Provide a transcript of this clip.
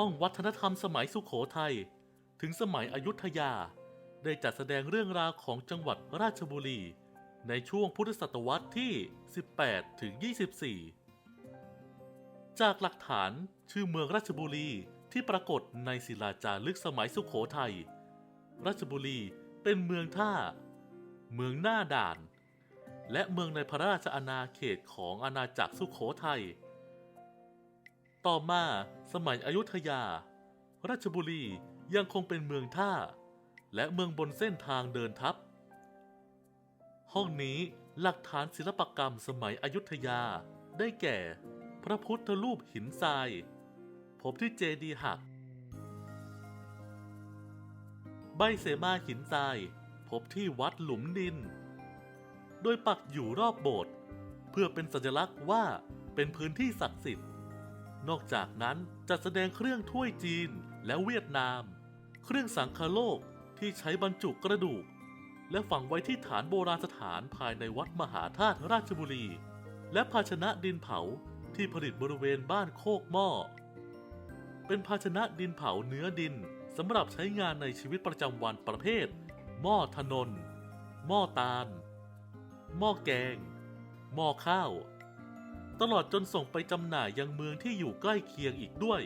ห้องวัฒนธรรมสมัยสุขโขทัยถึงสมัยอยุธยา ได้จัดแสดงเรื่องราวของจังหวัดราชบุรี ในช่วงพุทธศตวรรษที่ 18 ถึง 24 จากหลักฐานชื่อเมืองราชบุรีที่ปรากฏในศิลาจารึกสมัยสุขโขทัย ราชบุรีเป็นเมืองท่า เมืองหน้าด่าน และเมืองในพระราชอาณาเขตของอาณาจักรสุขโขทัย ต่อมาสมัยอยุธยา ราชบุรียังคงเป็นเมืองท่า และเมืองบนเส้นทางเดินทัพ ห้องนี้หลักฐานศิลปกรรมสมัยอยุธยาได้แก่ พระพุทธรูปหินทราย พบที่เจดีหัก ใบเสมาหินทราย พบที่วัดหลุมดิน โดยปักอยู่รอบโบสถ์เพื่อเป็นสัญลักษณ์ว่าเป็นพื้นที่ศักดิ์สิทธิ์ นอกจากนั้นจัดแสดงเครื่องถ้วยจีนและเวียดนาม เครื่องสังคโลกที่ใช้บรรจุกระดูก และฝังไว้ที่ฐานโบราณสถานภายในวัดมหาธาตุราชบุรี และภาชนะดินเผาที่ผลิตบริเวณบ้านโคกหม้อ เป็นภาชนะดินเผาเนื้อดินสำหรับใช้งานในชีวิตประจำวันประเภท หม้อถนน หม้อตาล หม้อแกง หม้อข้าว ตลอดจนส่งไปจำหน่ายยังเมืองที่อยู่ใกล้เคียงอีกด้วย